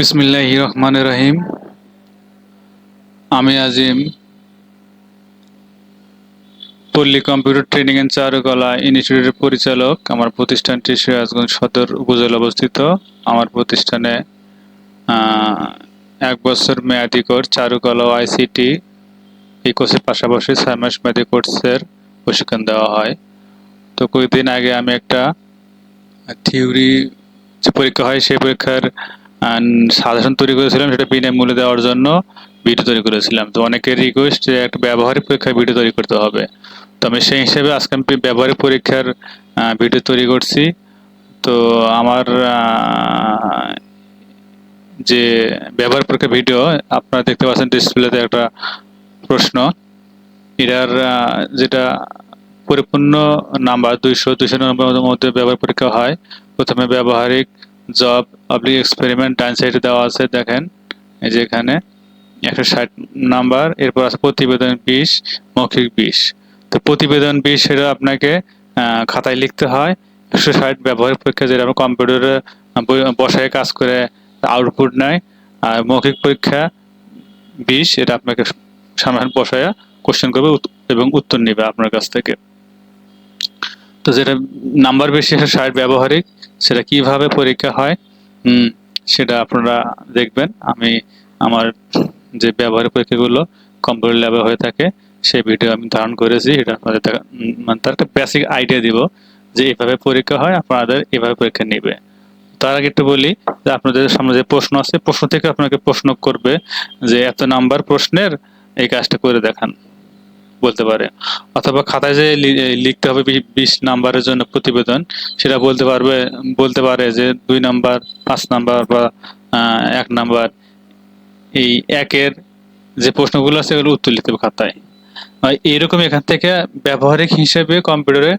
বিসমিল্লাহ রহমান রহিম। আমি আজিম, পল্লী কম্পিউটার ট্রেনিং অ্যান্ড চারুকলা ইনস্টিটিউটের পরিচালক। আমার প্রতিষ্ঠানটি সিরাজগঞ্জ সদর উপজেলা অবস্থিত। আমার প্রতিষ্ঠানে এক বছর মেয়াদি কোর্স চারুকলা ও আইসিটি। এই কোর্সের পাশাপাশি ছয় মাস মেয়াদি কোর্সের প্রশিক্ষণ দেওয়া হয়। তো কয়েকদিন আগে আমি একটা থিওরি যে পরীক্ষা হয় সেই পরীক্ষার সাজেশন তৈরি করেছিলাম সেটা বিনামূল্যে দেওয়ার জন্য ভিডিও তৈরি করেছিলাম। তো অনেকের রিকোয়েস্ট যে একটা ব্যবহারিক পরীক্ষার ভিডিও তৈরি করতে হবে। তো আমি সেই হিসেবে আজকে আমি ব্যবহারিক পরীক্ষার ভিডিও তৈরি করছি। তো আমার যে ব্যবহার পরীক্ষা ভিডিও আপনারা দেখতে পাচ্ছেন ডিসপ্লেতে একটা প্রশ্ন। এটার যেটা পরিপূর্ণ নাম্বার দুইশো দুইশো নম্বরের মধ্যে ব্যবহার পরীক্ষা হয়। প্রথমে ব্যবহারিক জব পাবলিক এক্সপেরিমেন্ট ডান সাইডে দেওয়া আছে, দেখেন। এই যে এখানে একশো ষাট নাম্বার, এরপর আছে প্রতিবেদন বিশ, মৌখিক বিশ। তো প্রতিবেদন বিশ সেটা আপনাকে খাতায় লিখতে হয়। একশো ষাট ব্যবহারিক পরীক্ষা যেটা আমরা কম্পিউটারে বসায় কাজ করে আউটপুট নেয়। আর মৌখিক পরীক্ষা বিশ, এটা আপনাকে সামনে বসায় কোশ্চেন করবে এবং উত্তর নেবে আপনার কাছ থেকে। তো যেটা নাম্বার বেশি ষাট ব্যবহারিক। সেটা কীভাবে পরীক্ষা হয়? সেটা আপনারা দেখবেন। আমি আমার যে ব্যবহারিক পরীক্ষাগুলো কম্পিউটার ল্যাবে হয়ে থাকে, সেই ভিডিও আমি ধারণ করেছি। এটা আপনাদের মানে তার একটা বেসিক আইডিয়া দিব যে এভাবে পরীক্ষা হয়, আপনাদের এভাবে পরীক্ষা নেবে। তার আগে একটু বলি যে আপনাদের সামনে যে প্রশ্ন আছে, প্রশ্ন থেকে আপনাকে প্রশ্ন করবে যে এত নাম্বার প্রশ্নের এই কাজটা করে দেখান। বলতে পারে। অথবা খাতায় যে লিখতে হবে বিশ নাম্বারের জন্য প্রতিবেদন, সেটা বলতে পারবে, বলতে পারে যে দুই নাম্বার, পাঁচ নাম্বার বা এক নাম্বার। এই একের যে প্রশ্নগুলো আছে, এগুলো উত্তর লিখতে হবে খাতায়। আর এইরকম এখান থেকে ব্যবহারিক হিসেবে কম্পিউটারে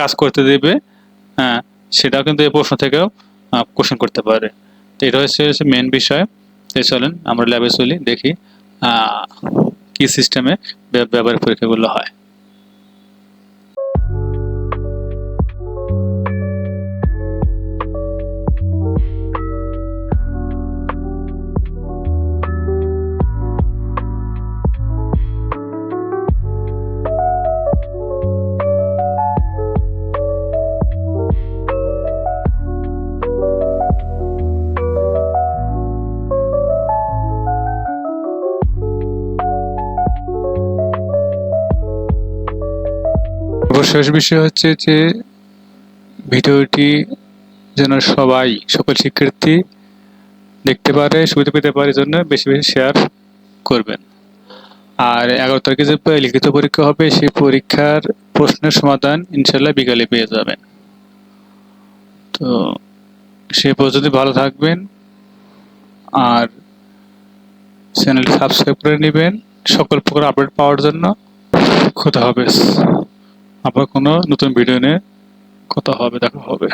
কাজ করতে দেবে সেটাও কিন্তু এই প্রশ্ন থেকেও কোশ্চেন করতে পারে। তো এটা হচ্ছে মেন বিষয়। চলেন, আমরা ল্যাবে চলি, দেখি কি সিস্টেমে ব্যবহারিক পরীক্ষাগুলো হয়। সর্বশেষ বিষয় হচ্ছে যে ভিডিওটি যেন সবাই, সকল শিক্ষার্থী দেখতে পারে, সুবিধা পেতে পারে জন্য বেশি বেশি শেয়ার করবেন। আর এগারো তারিখে যে লিখিত পরীক্ষা হবে সেই পরীক্ষার প্রশ্নের সমাধান ইনশাল্লাহ বিকালে পেয়ে যাবেন। তো সে পর্যন্ত ভালো থাকবেন আর চ্যানেলটি সাবস্ক্রাইব করে নেবেন। সকল প্রকার আপডেট পাওয়ার জন্য খোদা হাফেজ। আবার কোনো নতুন ভিডিও নিয়ে কথা হবে দেখা হবে।